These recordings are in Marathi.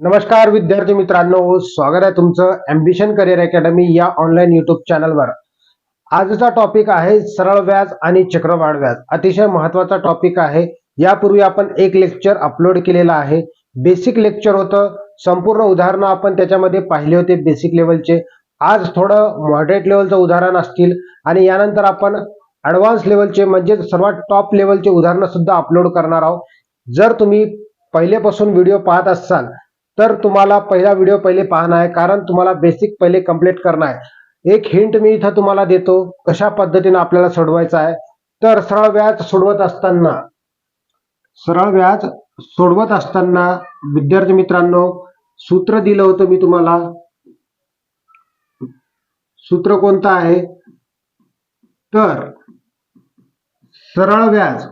नमस्कार विद्यार्थी मित्रांनो. स्वागत आहे तुमचं अम्बिशन करिअर अकॅडमी या ऑनलाईन युट्यूब चॅनलवर आजचा टॉपिक आहे सरळ व्याज आणि चक्रवाढ व्याज. अतिशय महत्त्वाचा टॉपिक आहे. यापूर्वी आपण एक लेक्चर अपलोड केलेला आहे. बेसिक लेक्चर होतं. संपूर्ण उदाहरणं आपण त्याच्यामध्ये पाहिले होते बेसिक लेवलचे आज थोडं मॉडरेट लेवलचं उदाहरण असतील आणि यानंतर आपण ऍडव्हान्स लेवलचे म्हणजे सर्वात टॉप लेवलचे उदाहरणं सुद्धा अपलोड करणार आहोत. जर तुम्ही पहिलेपासून व्हिडिओ पाहत असाल तर तुम्हाला पहिला व्हिडिओ पहिले पाहणं आहे कारण तुम्हाला बेसिक पहिले कंप्लीट करणं आहे. एक हिंट मी इथं तुम्हाला देतो कशा पद्धतीने आपल्याला सोडवायचं आहे. तर सरळ व्याज सोडवत असताना सरळ व्याज सोडवत असताना विद्यार्थी मित्रांनो सूत्र दिलं होतं मी तुम्हाला. सूत्र कोणतं आहे? तर सरळ व्याज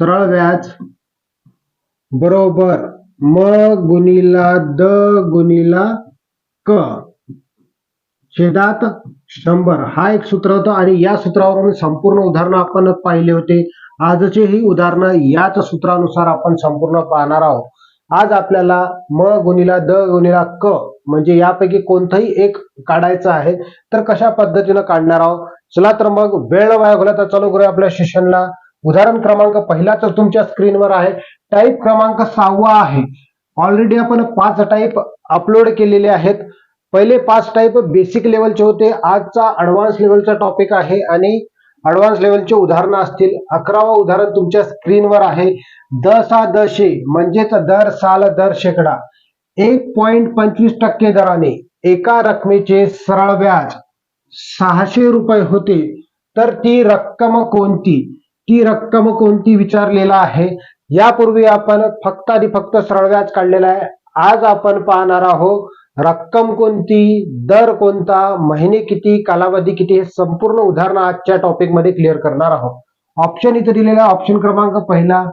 सरळ व्याज बरोबर म गुणिला द गुणिला क. छेदात शंभर. हा एक सूत्र होता आणि या सूत्रावरून संपूर्ण उदाहरणं आपण पाहिले होते. आजचे ही उदाहरणं याच सूत्रानुसार आपण संपूर्ण पाहणार आहोत. आज आपल्याला म गुणिला द गुणिला क म्हणजे यापैकी कोणतंही एक काढायचं आहे तर कशा पद्धतीनं काढणार आहोत? चला तर मग वेळ वाया घालवला तर चालू करूया आपल्या सेशनला उदाहरण क्रमांक पहिलाच तुमच्या स्क्रीनवर आहे. टाईप क्रमांक सहावा आहे. ऑलरेडी आपण पाच टाईप अपलोड केलेले आहेत. पहिले पाच टाईप बेसिक लेवलचे होते. आजचा ऍडव्हान्स लेवलचा टॉपिक आहे आणि ऍडव्हान्स लेवलचे उदाहरणं असतील. अकरावं उदाहरण तुमच्या स्क्रीनवर आहे. द सा दशे म्हणजेच दर साल दर शेकडा. एक पॉइंट पंचवीस टक्के दराने एका रकमेचे सरळ व्याज सहाशे रुपये होते. तर ती रक्कम कोणती? ती रक्कम कोणती विचारलेला आहे? यापूर्वी आपण फक्त आणि फक्त सरळ व्याज काढलेला आहे. आज आपण पाहणार आहोत रक्कम कोणती दर कोणता महिने किती कालावधी किती हे संपूर्ण उदाहरण आजच्या टॉपिकमध्ये क्लिअर करणार आहोत. ऑप्शन इथे दिलेला ऑप्शन क्रमांक पहिला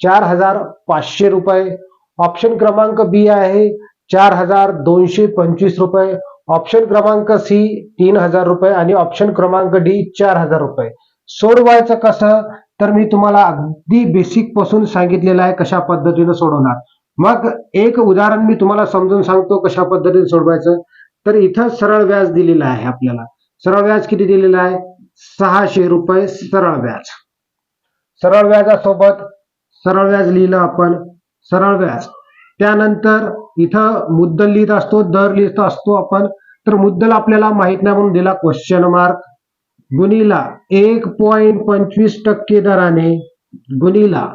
चार हजार पाचशे रुपये. ऑप्शन क्रमांक बी आहे चार हजार दोनशे पंचवीस रुपये. ऑप्शन क्रमांक सी तीन हजार रुपये. आणि ऑप्शन क्रमांक डी चार हजार रुपये. सोडवायचं कसं? तर मी तुम्हाला अगदी बेसिकपासून सांगितलेलं आहे कशा पद्धतीनं सोडवणार. मग एक उदाहरण मी तुम्हाला समजून सांगतो कशा पद्धतीने सोडवायचं. तर इथं सरळ व्याज दिलेलं आहे आपल्याला. सरळ व्याज किती दिलेलं आहे? सहाशे रुपये सरळ व्याज. सरळ व्याजासोबत सरळ व्याज लिहिलं आपण. सरळ व्याज. त्यानंतर इथं मुद्दल लिहित असतो दर लिहित असतो आपण. तर मुद्दल आपल्याला माहीत नाही म्हणून दिला क्वेश्चन मार्क गुणीला एक पॉइंट पंचवीस टक्के दराने गुणीला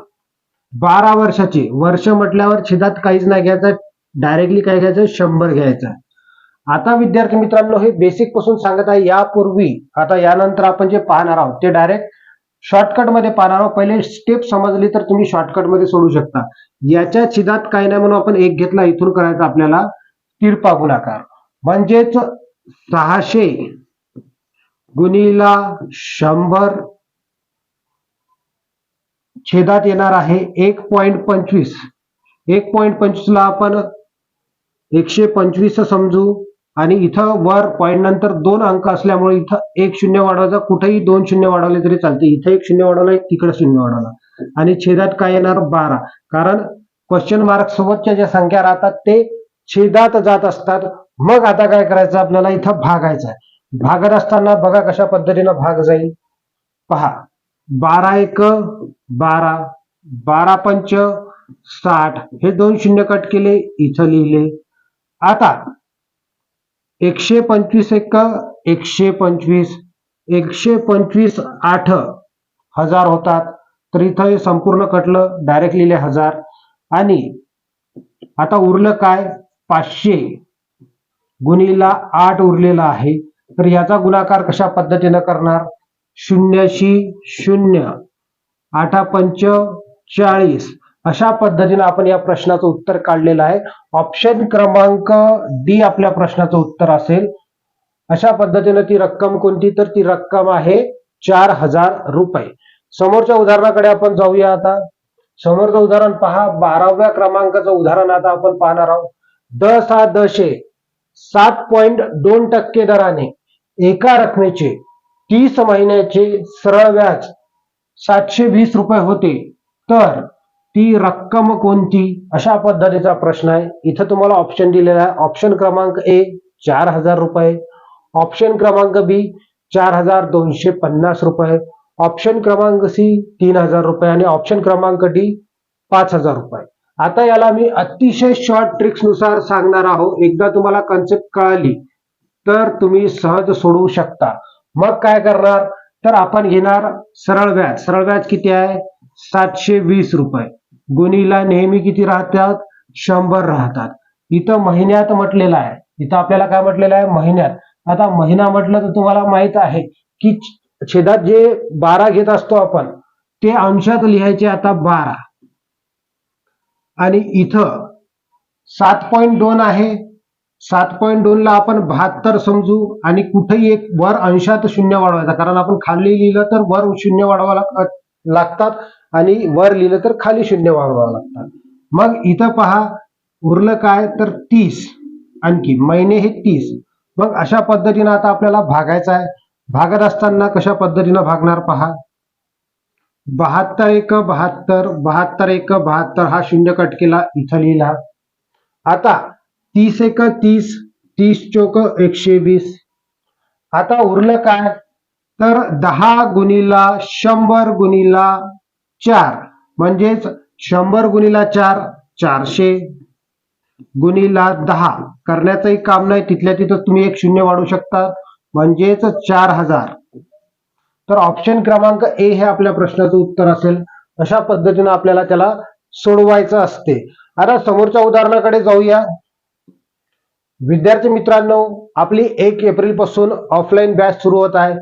बारा वर्षाचे वर्ष म्हटल्यावर छिदात काहीच नाही घ्यायचं डायरेक्टली काय घ्यायचं शंभर घ्यायचं. आता विद्यार्थी मित्रांनो हे बेसिकपासून सांगत आहे यापूर्वी आता यानंतर आपण जे पाहणार आहोत ते डायरेक्ट शॉर्टकटमध्ये पाहणार आहोत. पहिले स्टेप समजली तर तुम्ही शॉर्टकटमध्ये सोडू शकता. याच्या छिदात काही नाही म्हणून आपण एक घेतला इथून करायचा आपल्याला तिरपा गुणाकार. म्हणजेच सहाशे गुणीला शंभर छेदात येणार आहे एक पॉइंट पंचवीस. एक पॉइंट पंचवीसला आपण एकशे पंचवीस समजू आणि इथं वर पॉइंट नंतर दोन अंक असल्यामुळे इथं एक शून्य वाढवायचा. कुठेही दोन शून्य वाढवले तरी चालते. इथं एक शून्य वाढवला एक तिकडे शून्य वाढवला. आणि छेदात काय येणार? बारा. कारण क्वेश्चन मार्क सोबतच्या ज्या संख्या राहतात ते छेदात जात असतात. मग आता काय करायचं? आपल्याला इथं भागायचं आहे. भागत असताना बघा कशा पद्धतीनं भाग जाईल. पहा बारा एक बारा बारा पंच साठ हे दोन शून्य कट केले इथं लिहिले. आता एकशे पंचवीस एक एकशे पंचवीस एकशे पंचवीस आठ हजार होतात. तर इथं हे संपूर्ण कटलं डायरेक्ट लिहिले हजार. आणि आता उरलं काय? पाचशे गुणीला आठ उरलेला आहे. तर याचा गुणाकार कशा पद्धतीनं करणार? शून्याशी शून्य आठा पंच चाळीस. अशा पद्धतीनं आपण या प्रश्नाचं उत्तर काढलेलं आहे. ऑप्शन क्रमांक डी आपल्या प्रश्नाचं उत्तर असेल. अशा पद्धतीनं ती रक्कम कोणती? तर ती रक्कम आहे चार हजार रुपये. समोरच्या उदाहरणाकडे आपण जाऊया आता. समोरचं उदाहरण पहा. बाराव्या क्रमांकाचं उदाहरण आता आपण पाहणार आहोत. द सा दशे सात पॉइंट दोन टक्के दराने. एका रकमेचे तीस महिन्याचे सरळ व्याज सातशे वीस रुपये होते. तर ती रक्कम कोणती? अशा पद्धतीचा प्रश्न आहे. इथं तुम्हाला ऑप्शन दिलेला आहे. ऑप्शन क्रमांक ए चार हजार रुपये. ऑप्शन क्रमांक बी चार हजार दोनशे पन्नास रुपये. ऑप्शन क्रमांक सी तीन हजार रुपये. आणि ऑप्शन क्रमांक डी पाच हजार रुपये. आता याला मी अतिशय शॉर्ट ट्रिक्सनुसार सांगणार आहोत. एकदा तुम्हाला कन्सेप्ट कळाली. तर तुम्ही सहज सोडवू शकता. मग काय करणार? तर आपण घेणार सरळ व्याज. सरळ व्याज किती आहे? सातशे वीस रुपये. गुणीला नेहमी किती राहतात? शंभर राहतात. इथं महिन्यात म्हटलेलं आहे. इथं आपल्याला काय म्हटलेलं आहे? महिन्यात. आता महिना म्हटलं तर तुम्हाला माहीत आहे की छेदात जे बारा घेत असतो आपण ते अंशात लिहायचे आता बारा. आणि इथं सात पॉईंट दोन आहे. सात पॉईंट दोन ला आपण बहात्तर समजू आणि कुठेही एक वर अंशात शून्य वाढवायचा. कारण आपण खाली लिहिलं तर वर शून्य वाढवा लाग- लागतात आणि वर लिहिलं तर खाली शून्य वाढवावं लागतात. मग इथं पहा उरलं काय तर तीस आणखी महिने हे तीस. मग अशा पद्धतीनं आता आपल्याला भागायचं आहे. भागत असताना कशा पद्धतीनं भागणार पहा? बहात्तर एक बहात्तर बहात्तर एक बहात्तर हा शून्य कट केला इथं लिहिला. आता तीस एक तीस तीस चोक एकशे वीस. आता उरलं काय? तर दहा गुणीला शंभर गुणीला चार. म्हणजेच शंभर गुणीला चार चारशे गुणीला दहा. करण्याचंही काम नाही तिथल्या तिथं तुम्ही एक शून्य वाढू शकता. म्हणजेच चार हजार. तर ऑप्शन क्रमांक ए हे आपल्या प्रश्नाचं उत्तर असेल. अशा पद्धतीनं आपल्याला त्याला सोडवायचं असते. आता समोरच्या उदाहरणाकडे जाऊया. विद्यार्थी मित्रांनो आपली एक एप्रिलपासून ऑफलाईन बॅच सुरू होत आहे.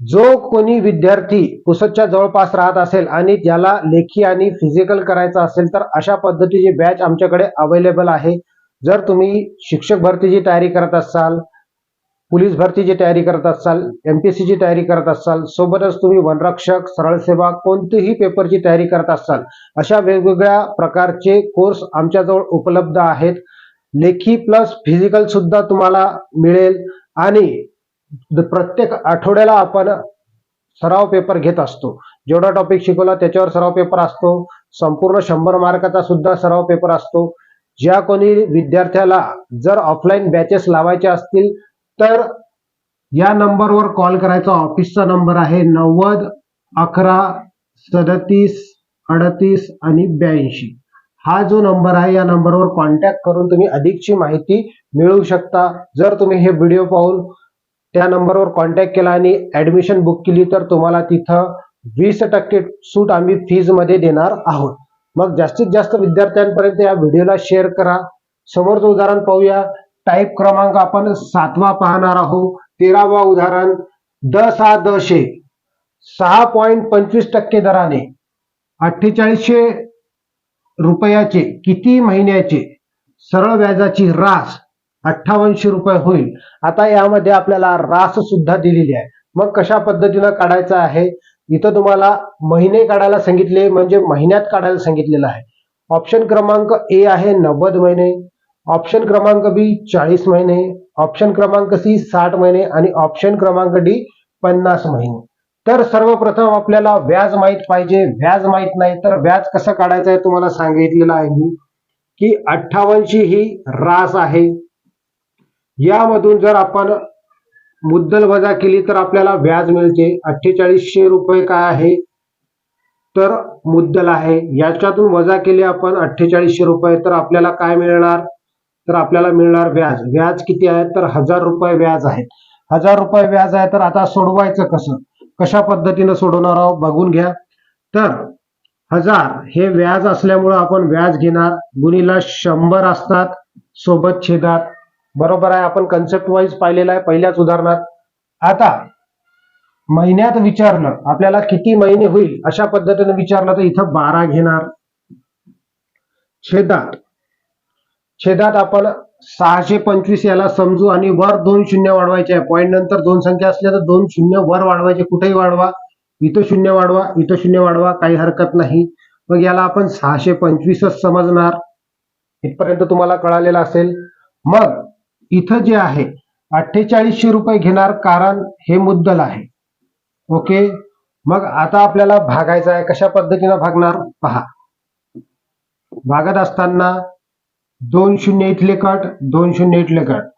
जो कोणी विद्यार्थी पुसदच्या जवळपास राहत असेल आणि ज्याला लेखी आणि फिजिकल करायचं असेल तर अशा पद्धतीची बॅच आमच्याकडे अवेलेबल आहे. जर तुम्ही शिक्षक भरतीची तयारी करत असाल पोलीस भरतीची तयारी करत असाल एम पी सीची तयारी करत असाल सोबतच तुम्ही वनरक्षक सरळ सेवा कोणतीही पेपरची तयारी करत असाल अशा वेगवेगळ्या प्रकारचे कोर्स आमच्याजवळ उपलब्ध आहेत. लेखी प्लस फिजिकल सुद्धा तुम्हाला मिळेल. आणि द- प्रत्येक आठवड्याला आपण सराव पेपर घेत असतो. जेवढा टॉपिक शिकवला त्याच्यावर सराव पेपर असतो. संपूर्ण शंभर मार्काचा सुद्धा सराव पेपर असतो. ज्या कोणी विद्यार्थ्याला जर ऑफलाईन बॅचेस लावायचे असतील तर या नंबरवर कॉल करायचा. ऑफिसचा नंबर आहे नव्वद अकरा सदतीस अडतीस आणि ब्याऐंशी. हा जो नंबर आहे या नंबरवर कॉन्टॅक्ट करून तुम्ही अधिकची माहिती मिळवू शकता. जर तुम्ही हे व्हिडिओ पाहून त्या नंबरवर कॉन्टॅक्ट केला आणि ऍडमिशन बुक केली तर तुम्हाला तिथं वीस टक्के सूट आम्ही फीजमध्ये देणार आहोत. मग जास्तीत जास्त विद्यार्थ्यांपर्यंत या व्हिडिओला शेअर करा. समोरचं उदाहरण पाहूया. टाईप क्रमांक आपण सातवा पाहणार आहोत. तेरावा उदाहरण द सहा दशे सहा पॉईंट पंचवीस टक्के दराने. अठ्ठेचाळीसशे रुपयाचे किती महिन्याचे सरळ व्याजाची रास अठ्ठावनशे रुपये होईल. आता यामध्ये आपल्याला रास सुद्धा दिलेली आहे. मग कशा पद्धतीनं काढायचं आहे? इथं तुम्हाला महिने काढायला सांगितले म्हणजे महिन्यात काढायला सांगितलेलं आहे. ऑप्शन क्रमांक ए आहे नव्वद महिने ऑप्शन क्रमांक बी चाळीस महिने ऑप्शन क्रमांक सी साठ महिने आणि ऑप्शन क्रमांक डी पन्नास महिने. तर सर्वप्रथम आपल्याला व्याज माहीत पाहिजे. व्याज माहीत नाही तर व्याज कसं काढायचं आहे तुम्हाला सांगितलेलं आहे मी की अठ्ठावनशी ही रास आहे. यामधून जर आपण मुद्दल वजा केली तर आपल्याला व्याज मिळते. अठ्ठेचाळीसशे रुपये काय आहे? तर मुद्दल आहे. याच्यातून वजा केले आपण अठ्ठेचाळीसशे रुपये तर आपल्याला काय मिळणार? तर आपल्याला मिळणार व्याज. व्याज किती आहे? तर हजार रुपये व्याज आहे. हजार रुपये व्याज आहे तर आता सोडवायचं कसं? कशा पद्धतीनं सोडवणार आहोत बघून घ्या. तर हजार हे व्याज असल्यामुळं आपण व्याज घेणार. गुणीला शंभर असतात सोबत छेदात. बरोबर आहे आपण कन्सेप्ट वाईज पाहिलेलं आहे पहिल्याच उदाहरणात. आता महिन्यात विचारलं आपल्याला किती महिने होईल अशा पद्धतीने विचारलं तर इथं बारा घेणार. छेदात. छेदात आपण सहाशे पंचवीस याला समजू आणि वर दोन शून्य वाढवायचे आहे. पॉईंट नंतर दोन संख्या असल्या तर दोन शून्य वर वाढवायचे. कुठेही वाढवा. इथं शून्य वाढवा. इथं शून्य वाढवा. काही हरकत नाही. मग याला आपण सहाशे पंचवीसच समजणार. इथपर्यंत तुम्हाला कळालेलं असेल. मग इथं जे आहे अठ्ठेचाळीसशे रुपये घेणार कारण हे मुद्दल आहे. ओके? मग आता आपल्याला भागायचं आहे. कशा पद्धतीनं भागणार? पहा. भागत असताना दोन शून्य इथले कट दोन शून्य इथले कट.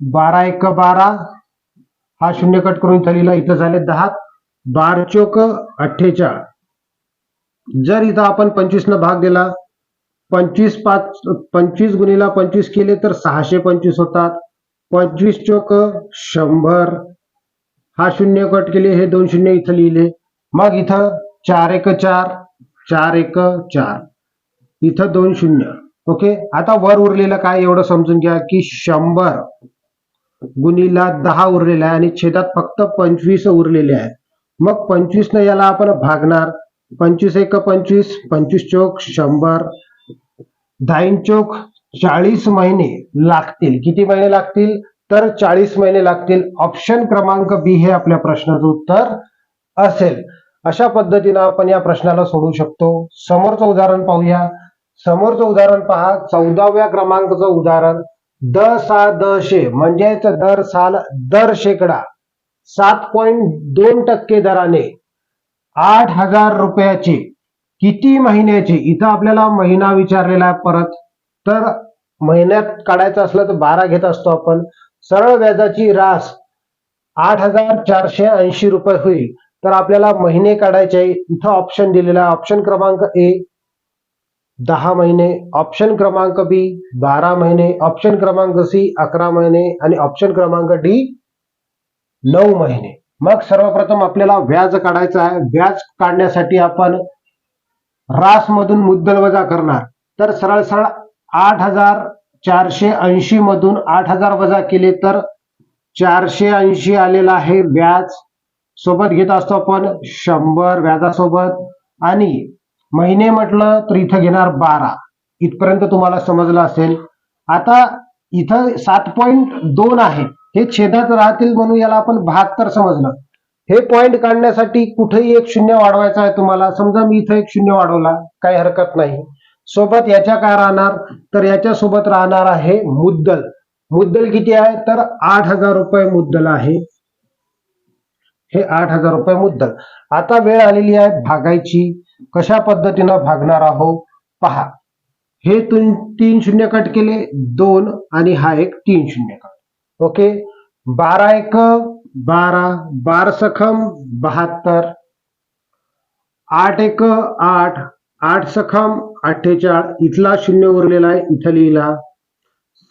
बारा एक बारा हा शून्य कट करून इथं लिहिला इथं झाले दहा. बार चोक अठ्ठेचाळ. जर इथं आपण पंचवीस न भाग दिला पंचवीस पाच पंचवीस गुणीला पंचवीस केले तर सहाशे पंचवीस होतात. पंचवीस चोक शंभर. हा शून्य कट केले हे दोन शून्य इथं लिहिले. मग इथं चार एक चार चार एक चार. इथं दोन शून्य. ओके आता वर उरलेलं काय एवढं समजून घ्या की शंभर गुणीला दहा उरलेला आहे आणि छेदात फक्त पंचवीस उरलेले आहे मग पंचवीस न याला आपण भागणार. पंचवीस एक पंचवीस पंचवीस चोक शंभर. दाईन चोक चाळीस महिने लागतील. किती महिने लागतील? तर चाळीस महिने लागतील. ऑप्शन क्रमांक बी हे आपल्या प्रश्नाचं उत्तर असेल. अशा पद्धतीनं आपण या प्रश्नाला सोडवू शकतो. समोरचं उदाहरण पाहूया. समोरचं उदाहरण पहा. चौदाव्या क्रमांकाचं उदाहरण. द सा दशे म्हणजेच दर साल दर शेकडा. सात पॉइंट दोन टक्के दराने. आठ हजार रुपयाचे. किती महिन्याचे? इथं आपल्याला महिना विचारलेला आहे परत. तर महिन्यात काढायचं असलं तर बारा घेत असतो आपण. सरळ व्याजाची रास आठ हजार चारशे ऐंशी रुपये होईल. तर आपल्याला महिने काढायचे आहे. इथं ऑप्शन दिलेला आहे. ऑप्शन क्रमांक ए दहा महिने ऑप्शन क्रमांक बी बारा महिने ऑप्शन क्रमांक सी अकरा महिने आणि ऑप्शन क्रमांक डी नऊ महिने. मग सर्वप्रथम आपल्याला व्याज काढायचं आहे. व्याज काढण्यासाठी आपण रास मधून मुद्दल वजा करणार. तर सरळ सरळ आठ हजार चारशे ऐंशी मधून आठ हजार वजा केले तर चारशे ऐंशी आलेला आहे व्याज. सोबत घेत असतो आपण शंभर व्याजासोबत आणि महिने म्हटलं तर इथं घेणार बारा. इथपर्यंत तुम्हाला समजलं असेल. आता इथं सात पॉईंट दोन आहे. हे छेदात राहतील म्हणून याला आपण बहात्तर समजलं. हे पॉइंट काढण्यासाठी कुठेही एक शून्य वाढवायचा आहे तुम्हाला. समजा मी इथं एक शून्य वाढवला. काही हरकत नाही. सोबत याच्या काय राहणार? तर याच्या सोबत राहणार आहे मुद्दल. मुद्दल किती आहे? तर आठ हजार रुपये मुद्दल आहे. हे आठ हजार रुपये मुद्दल. आता वेळ आलेली आहे भागायची. कशा पद्धतीनं भागणार आहो पहा. हे तीन तीन शून्य कट केले दोन आणि हा एक तीन शून्य कट. ओके? बारा एक बारा बार सखम बहात्तर. आठ एक आठ आठ सखम अठ्ठेचाळ. इथला शून्य उरलेला आहे इथं लिहिला.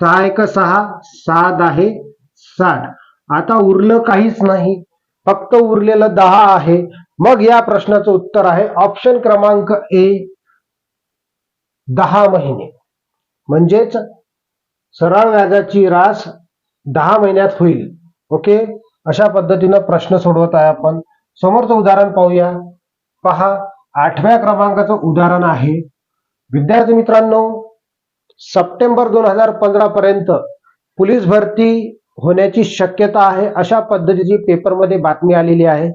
सहा एक सहा सात आहे साठ. आता उरलं काहीच नाही. फक्त उरलेलं दहा आहे. मग या प्रश्नाचं उत्तर आहे ऑप्शन क्रमांक ए दहा महिने. म्हणजेच सरळ व्याजाची रास दहा महिन्यात होईल. ओके? अशा पद्धतीनं प्रश्न सोडवत आहे आपण. समोरचं उदाहरण पाहूया. पहा आठव्या क्रमांकाचं उदाहरण आहे. विद्यार्थी मित्रांनो सप्टेंबर दोन हजार पंधरा पर्यंत पोलीस भरती होण्याची शक्यता आहे. अशा पद्धतीची पेपरमध्ये बातमी आलेली आहे.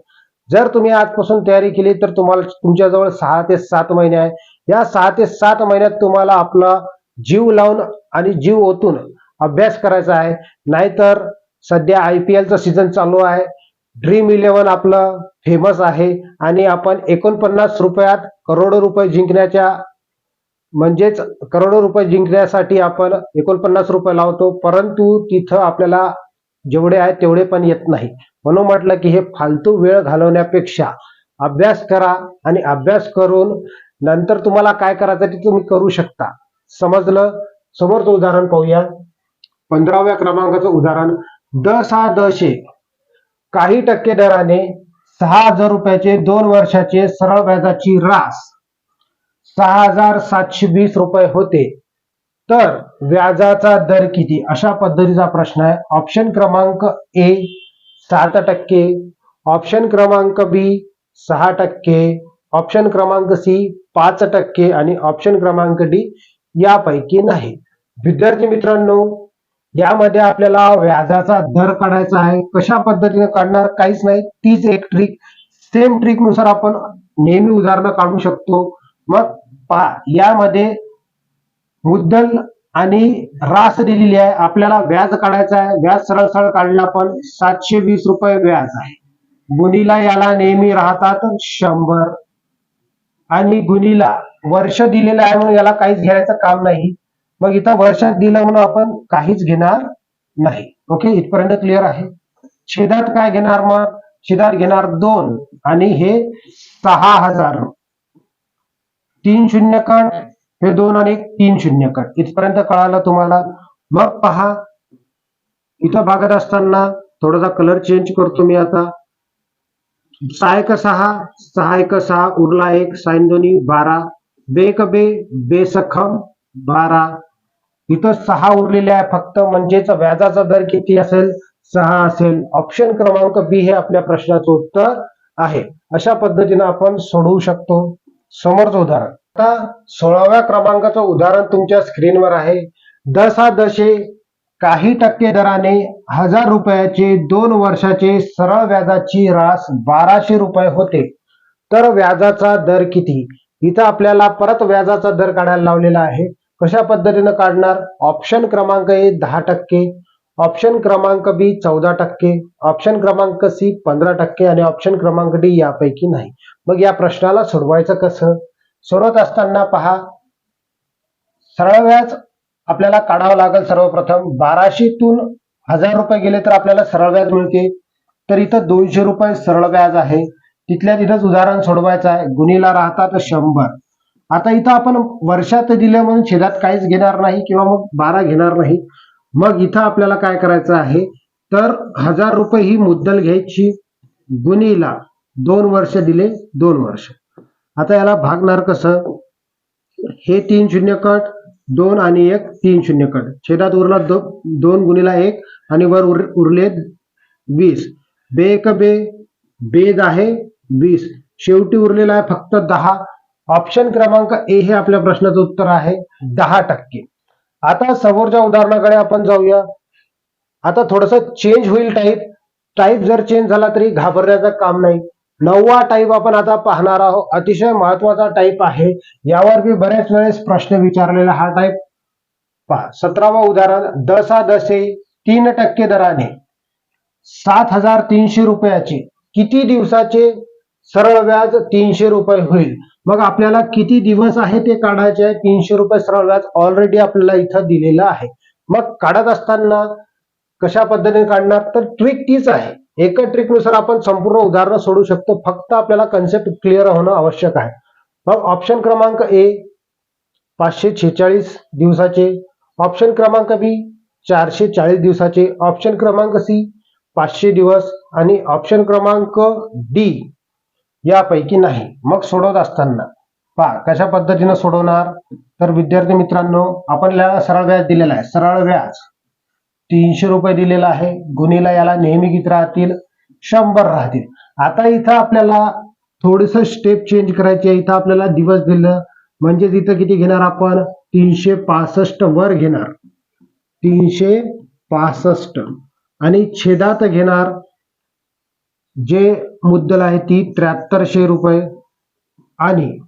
जर तुम्ही आजपासून तयारी केली तर तुम्हाला तुमच्याजवळ सहा ते सात महिने आहे. या सहा ते सात महिन्यात तुम्हाला आपला जीव लावून आणि जीव ओतून अभ्यास करायचा आहे. नाहीतर सध्या आय पी एलचं सीझन चालू आहे. ड्रीम इलेव्हन आपलं फेमस आहे आणि आपण एकोणपन्नास रुपयात करोडो रुपये जिंकण्याच्या म्हणजेच करोडो रुपये जिंकण्यासाठी आपण एकोणपन्नास रुपये लावतो परंतु तिथं आपल्याला जेवढे आहेत तेवढे पण येत नाही म्हणून म्हटलं की हे फालतू वेळ घालवण्यापेक्षा अभ्यास करा आणि अभ्यास करून नंतर तुम्हाला काय करायचं ते तुम्ही करू शकता. समजलं? समोरचं उदाहरण पाहूया. पंधराव्या क्रमांकाचं उदाहरण. द सहा दशे काही टक्के दराने सहा हजार रुपयाचे दोन वर्षाचे सरळ व्याजाची रास. सहा हजार सातशे वीस रुपये होते. तर व्याजाचा दर किती? अशा पद्धतीचा प्रश्न आहे. ऑप्शन क्रमांक ए सात टक्के. ऑप्शन क्रमांक बी सहा टक्के. ऑप्शन क्रमांक सी पाच टक्के. आणि ऑप्शन क्रमांक डी यापैकी नाही. विद्यार्थी मित्रांनो यामध्ये आपल्याला व्याजाचा दर काढायचा आहे. कशा पद्धतीने काढणार? काहीच नाही. तीच एक ट्रिक सेम ट्रिकनुसार आपण नेहमी उदाहरणं काढू शकतो. मग यामध्ये मुद्दल आणि रास दिलेली आहे. आपल्याला व्याज काढायचं आहे. व्याज सरळ सरळ काढला पण सातशे वीस रुपये व्याज आहे. गुणीला याला नेहमी राहतात शंभर. आणि गुणीला वर्ष दिलेलं आहे म्हणून याला काहीच घ्यायचं काम नाही. मग इथं वर्षात दिलं म्हणून आपण काहीच घेणार नाही. ओके? इथपर्यंत क्लिअर आहे? छेदात काय घेणार मग? छेदात घेणार दोन. आणि हे सहा हजार तीन शून्य कट हे. दोन आणि एक तीन शून्य कट इथपर्यंत कळालं तुम्हाला? मग पहा. इथं भागत असताना थोडासा कलर चेंज करतो मी आता. सहा एक सहा सहा एक सहा उरला एक साईन दोन्ही बारा. बे एक बे बेसखम बारा. इथं सहा उरलेले आहे फक्त म्हणजेच व्याजाचा दर किती असेल? सहा असेल. ऑप्शन क्रमांक बी हे आपल्या प्रश्नाचं उत्तर आहे. अशा पद्धतीने आपण सोडवू शकतो. समोरचं उदाहरण. आता सोळाव्या क्रमांकाचं उदाहरण तुमच्या स्क्रीनवर आहे. दसा दशे काही टक्के दराने हजार रुपयाचे दोन वर्षाचे सरळ व्याजाची रास बाराशे रुपये होते. तर व्याजाचा दर किती? इथं आपल्याला परत व्याजाचा दर काढायला लावलेला आहे. कशा पद्धतीनं काढणार? ऑप्शन क्रमांक ए दहा टक्के. ऑप्शन क्रमांक बी चौदा टक्के. ऑप्शन क्रमांक सी पंधरा टक्के. आणि ऑप्शन क्रमांक डी यापैकी नाही. मग या प्रश्नाला सोडवायचं कसं? सोडवत असताना पहा सरळ व्याज आपल्याला काढावं लागेल सर्वप्रथम. बाराशेतून हजार रुपये गेले तर आपल्याला सरळ व्याज मिळते. तर इथं दोनशे रुपये सरळ व्याज आहे. तिथल्या तिथंच उदाहरण सोडवायचं आहे. गुन्हेला राहतात शंभर. आता इथं आपण वर्षात दिलं म्हणून छेदात काहीच घेणार नाही किंवा मग बारा घेणार नाही. मग इथं आपल्याला काय करायचं आहे? तर हजार रुपये ही मुद्दल घ्यायची गुन्हेला दोन वर्ष दिले दोन वर्ष. आता याला भागणार कसं? हे तीन शून्य कट दोन आणि एक तीन शून्य कट. छेदात उरला दो, दोन गुणीला एक आणि वर उर, उरले वीस. बे एक बे बेद आहे वीस. शेवटी उरलेला आहे फक्त दहा. ऑप्शन क्रमांक ए हे आपल्या प्रश्नाचं उत्तर आहे दहा टक्के. आता समोरच्या उदाहरणाकडे आपण जाऊया. आता थोडस चेंज होईल टाईप टाईप जर चेंज झाला तरी घाबरण्याचं काम नाही. नववा टाईप आपण आता पाहणार आहोत. अतिशय महत्त्वाचा टाईप आहे. यावर मी बऱ्याच वेळेस प्रश्न विचारलेला हा टाईप पहा सतरावा उदाहरण दसा दसे तीन टक्के दराने सात हजार तीनशे रुपयाचे किती दिवसाचे सरळ व्याज तीनशे रुपये होईल? मग आपल्याला किती दिवस आहे ते काढायचे आहे? तीनशे रुपये सरळ व्याज ऑलरेडी आपल्याला इथं दिलेलं आहे. मग काढत असताना कशा पद्धतीने काढणार? तर ट्रिक तीच आहे. एका ट्रिकनुसार आपण संपूर्ण उदाहरणं सोडू शकतो. फक्त आपल्याला कन्सेप्ट क्लिअर होणं आवश्यक आहे. मग ऑप्शन क्रमांक ए पाचशे छेचाळीस दिवसाचे. ऑप्शन क्रमांक बी चारशे चाळीस दिवसाचे. ऑप्शन क्रमांक सी पाचशे दिवस. आणि ऑप्शन क्रमांक डी यापैकी नाही. मग सोडवत असताना. पहा कशा पद्धतीनं सोडवणार? तर विद्यार्थी मित्रांनो आपण सरळ व्याज दिलेला आहे. सरळ व्याज. तीनशे रुपये दिलेला आहे. गुन्हेला याला नेहमी किती राहतील शंभर राहतील. आता इथं आपल्याला थोडस स्टेप चेंज करायची आहे. इथं आपल्याला दिवस दिलं म्हणजेच इथं किती घेणार आपण? तीनशे पासष्ट वर घेणार. तीनशे पासष्ट. आणि छेदात घेणार जे मुद्दल आहे ती त्र्याहत्तरशे रुपये. आणि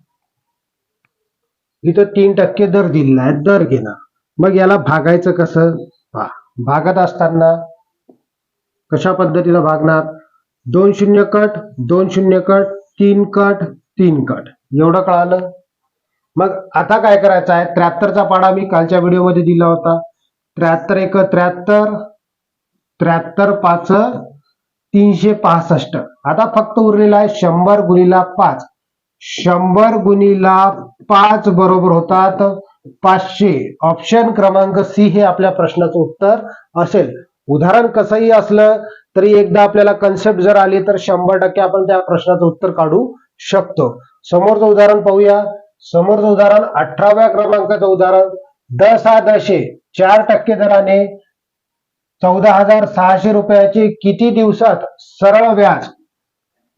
इथं तीन टक्के दर दिलेला आहे. दर घेणार. मग याला भागायचं कसं? भागत असताना कशा पद्धतीनं भागणार? दोन शून्य कट दोन शून्य कट तीन कट तीन कट. एवढं कळालं? मग आता काय करायचं आहे? त्र्याहत्तरचा पाडा मी कालच्या व्हिडिओमध्ये दिला होता. त्र्याहत्तर एक त्र्याहत्तर त्र्याहत्तर पाच तीनशे पासष्ट. आता फक्त उरलेला आहे शंभर गुणीला पाच. शंभर गुणीला पाच बरोबर होतात पाचशे. ऑप्शन क्रमांक सी हे आपल्या प्रश्नाचं उत्तर असेल. उदाहरण कसंही असलं तरी एकदा आपल्याला कन्सेप्ट जर आली तर शंभर टक्के आपण त्या प्रश्नाचं उत्तर काढू शकतो. समोरचं उदाहरण पाहूया. समोरचं उदाहरण अठराव्या क्रमांकाचं उदाहरण. दस हा दशे. चार टक्के दराने चौदा हजार सहाशे रुपयाचे किती दिवसात सरळ व्याज?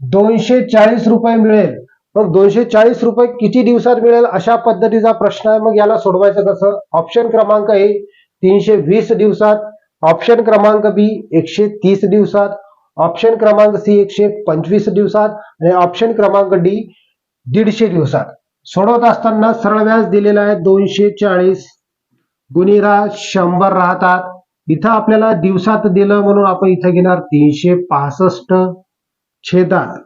दोनशे चाळीस रुपये मिळेल. मग दोनशे चाळीस रुपये किती दिवसात मिळेल अशा पद्धतीचा प्रश्न आहे. मग याला सोडवायचं कसं? ऑप्शन क्रमांक ए तीनशे वीस दिवसात. ऑप्शन क्रमांक बी एकशे तीस दिवसात. ऑप्शन क्रमांक सी एकशे पंचवीस दिवसात. आणि ऑप्शन क्रमांक डी दीडशे दिवसात. सोडवत असताना सरळ व्याज दिलेला आहे दोनशे चाळीस गुणिरा शंभर राहतात. इथं आपल्याला दिवसात दिलं म्हणून आपण इथं घेणार तीनशे पासष्ट छेदात.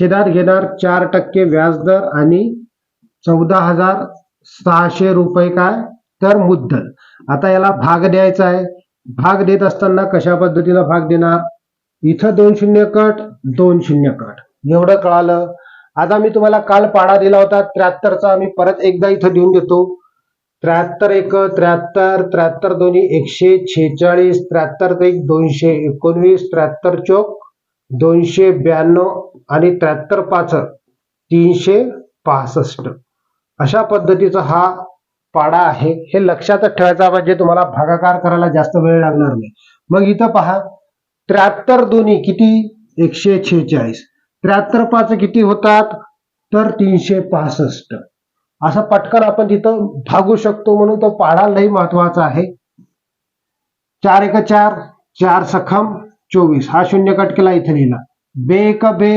छेदात घेणार चार टक्के व्याजदर आणि चौदा हजार सहाशे रुपये काय? तर मुद्दल. आता याला भाग द्यायचा आहे. भाग देत असताना कशा पद्धतीनं भाग देणार? इथं दोन शून्य कट दोन शून्य कट. एवढं कळालं? आता मी तुम्हाला काल पाडा दिला होता. त्र्याहत्तरचा मी परत एकदा इथं देऊन देतो. त्र्याहत्तर एक त्र्याहत्तर त्र्याहत्तर दोन्ही एकशे छेचाळीस त्र्याहत्तर एक दोनशे एकोणवीस त्र्याहत्तर चौक दोनशे ब्याण्णव आणि त्र्याहत्तर पाच तीनशे पासष्ट. अशा पद्धतीचा हा पाडा आहे. हे लक्षात ठेवायचा म्हणजे तुम्हाला भागाकार करायला जास्त वेळ लागणार नाही. मग इथं पहा त्र्याहत्तर दोन्ही किती? एकशे छेचाळीस. त्र्याहत्तर पाच किती होतात? तर तीनशे पासष्ट. असं पटकन आपण तिथं भागू शकतो म्हणून तो पाडा लई महत्त्वाचा आहे. चार एक चार चार सखम चोवीस. हा शून्य कट केला इथे लिहिला. बे एक बे.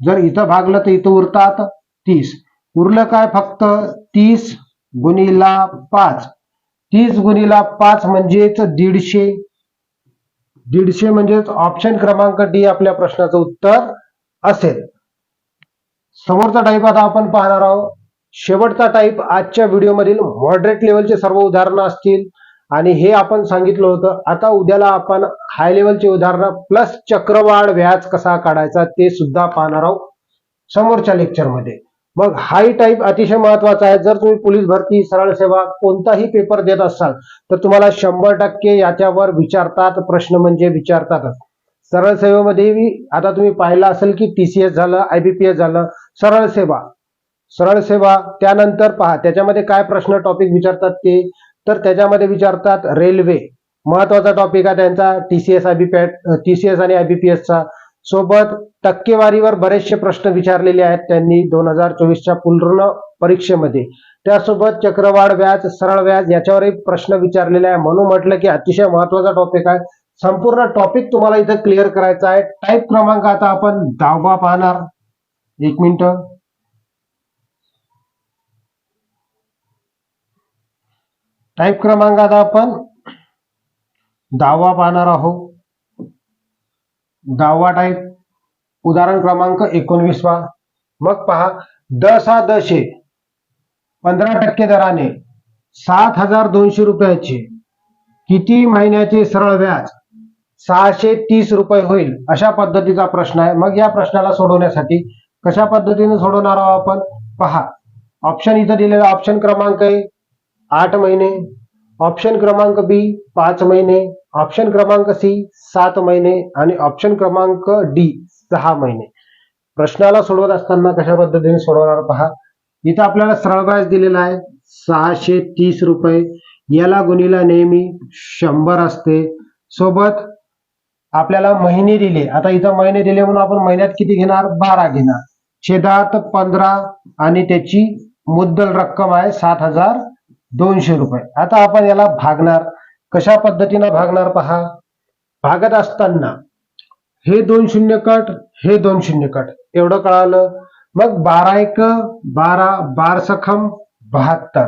जर इथं भागलं तर इथं उरतात तीस. उरलं काय फक्त? तीस गुणीला पाच. तीस गुणीला पाच म्हणजेच दीडशे. दीडशे म्हणजेच ऑप्शन क्रमांक डी आपल्या प्रश्नाचं उत्तर असेल. समोरचा टाईप आता आपण पाहणार आहोत. शेवटचा टाईप आजच्या व्हिडिओमधील मॉडरेट लेवलचे सर्व उदाहरणं असतील. आणि हे आपण सांगितलं होतं आता उद्याला आपण हाय लेवलचे उदाहरणं प्लस चक्रवाढ व्याज कसा काढायचा ते सुद्धा पाहणार आहोत समोरच्या लेक्चरमध्ये मग हाय टाईप अतिशय महत्त्वाचा आहे जर तुम्ही पोलीस भरती सरळ सेवा कोणताही पेपर देत असाल तर तुम्हाला शंभर टक्के याच्यावर विचारतात प्रश्न म्हणजे विचारतातच सरळ सेवेमध्ये आता तुम्ही पाहिलं असेल की टीसीएस झालं आयबीपीएस झालं सरळ सेवा. सरळ सेवा त्यानंतर पहा त्याच्यामध्ये काय प्रश्न टॉपिक विचारतात ते? तर त्याच्यामध्ये विचारतात रेल्वे. महत्त्वाचा टॉपिक आहे त्यांचा टीसीएस आयबीपॅट टीसीएस आणि आयबीपीएसचा सोबत टक्केवारीवर बरेचसे प्रश्न विचारलेले आहेत त्यांनी दोन हजार चोवीसच्या पूर्ण परीक्षेमध्ये. त्यासोबत चक्रवाढ व्याज सरळ व्याज याच्यावरही प्रश्न विचारलेले आहे म्हणून म्हटलं की अतिशय महत्त्वाचा टॉपिक आहे. संपूर्ण टॉपिक तुम्हाला इथं क्लिअर करायचा आहे. टाईप क्रमांक आता आपण दहावा पाहणार. एक मिनिट. टाईप क्रमांक आता आपण दहावा पाहणार आहोत. दहावा टाईप उदाहरण क्रमांक एकोणवीसवा मग पहा दसा दशे पंधरा टक्के दराने सात हजार दोनशे रुपयाचे किती महिन्याचे सरळ व्याज? सहाशे तीस रुपये होईल अशा पद्धतीचा प्रश्न आहे. मग या प्रश्नाला सोडवण्यासाठी कशा पद्धतीने सोडवणार आहोत आपण? पहा ऑप्शन इथं दिलेला ऑप्शन क्रमांक आहे. आठ महिने ऑप्शन क्रमांक बी पाच महिने ऑप्शन क्रमांक सी सात महिने आणि ऑप्शन क्रमांक डी सहा महिने. प्रश्नाला सोडवत असताना कशा पद्धतीने सोडवणार पहा. इथं आपल्याला सरळ व्याज दिलेला आहे. सहाशे तीस रुपये. याला गुणीला नेहमी शंभर असते. सोबत आपल्याला महिने दिले. आता इथं महिने दिले म्हणून आपण महिन्यात किती घेणार? बारा घेणार. छेदात पंधरा आणि त्याची मुद्दल रक्कम आहे सात हजार दोनशे रुपये. आता आपण याला भागणार. कशा पद्धतीनं भागणार पहा? भागत असताना हे दोन शून्य कट हे दोन शून्य कट. एवढं कळालं? मग बारा एक बारा बार सखम बहात्तर.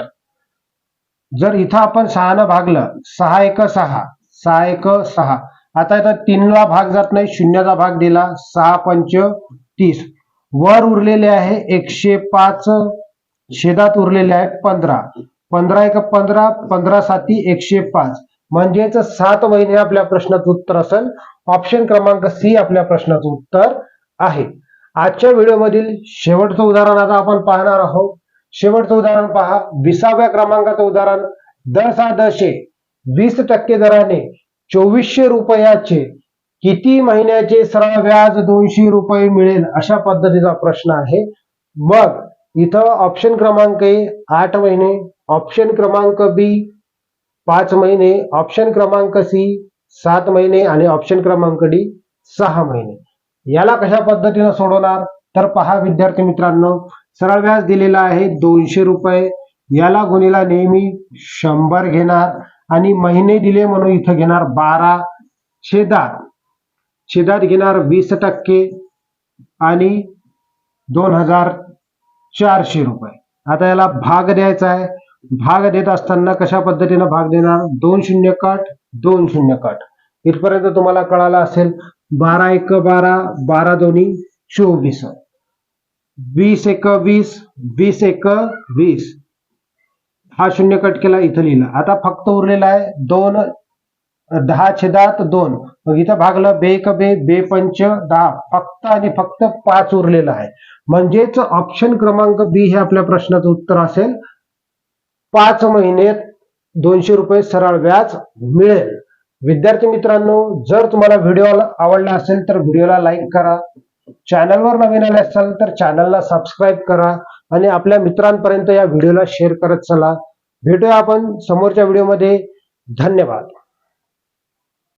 जर इथं आपण सहानं भागलं सहा एक सहा. सहा एक सहा. आता इथं तीनला भाग जात नाही शून्याचा भाग दिला सहा पंच तीस. वर उरलेले आहे एकशे पाच शेदात उरलेले आहे पंधरा. पंधरा एक पंधरा पंधरा साती एकशे पाच. म्हणजेच सात महिने आपल्या प्रश्नाचं उत्तर असेल ऑप्शन क्रमांक सी आपल्या प्रश्नाचं उत्तर आहे. आजच्या व्हिडिओमधील शेवटचं उदाहरण आता आपण पाहणार आहोत. शेवटचं उदाहरण पहा. विसाव्या क्रमांकाचं उदाहरण. दसा दशे वीस टक्के दराने चोवीसशे रुपयाचे किती महिन्याचे सरळ व्याज दोनशे रुपये मिळेल अशा पद्धतीचा प्रश्न आहे. मग इथं ऑप्शन क्रमांक ए आठ महिने. ऑप्शन क्रमांक बी पाच महिने. ऑप्शन क्रमांक सी सात महिने. आणि ऑप्शन क्रमांक डी सहा महिने. याला कशा पद्धतीनं सोडवणार? तर पहा विद्यार्थी मित्रांनो सरळ व्याज दिलेला आहे दोनशे रुपये. याला गुणीला नेहमी शंभर घेणार आणि महिने दिले म्हणून इथं घेणार बारा. छेदात छेदात घेणार वीस टक्के आणि दोन हजार चारशे रुपये. आता याला भाग द्यायचा आहे. भाग देत असताना कशा पद्धतीनं भाग देणार? दोन शून्य कट दोन शून्य कट. इथपर्यंत तुम्हाला कळालं असेल बारा एक बारा बारा दोन्ही चोवीस. वीस एक वीस वीस एक वीस. हा शून्य कट केला इथं लिहिलं. आता फक्त उरलेला आहे दोन दहा छेदात दोन. मग इथं भागलं बे क बे बे पंच दहा. फक्त आणि फक्त पाच उरलेलं आहे. म्हणजेच ऑप्शन क्रमांक बी हे आपल्या प्रश्नाचं उत्तर असेल. पाच महिन्यात दोनशे रुपये सरळ व्याज मिळेल. विद्यार्थी मित्रांनो जर तुम्हाला व्हिडिओ आवडला असेल तर व्हिडिओला लाईक करा. चॅनलवर नवीन आले असाल तर चॅनलला सबस्क्राईब करा आणि आपल्या मित्रांपर्यंत या व्हिडिओला शेअर करत चला. भेटूया आपण समोरच्या व्हिडिओमध्ये धन्यवाद.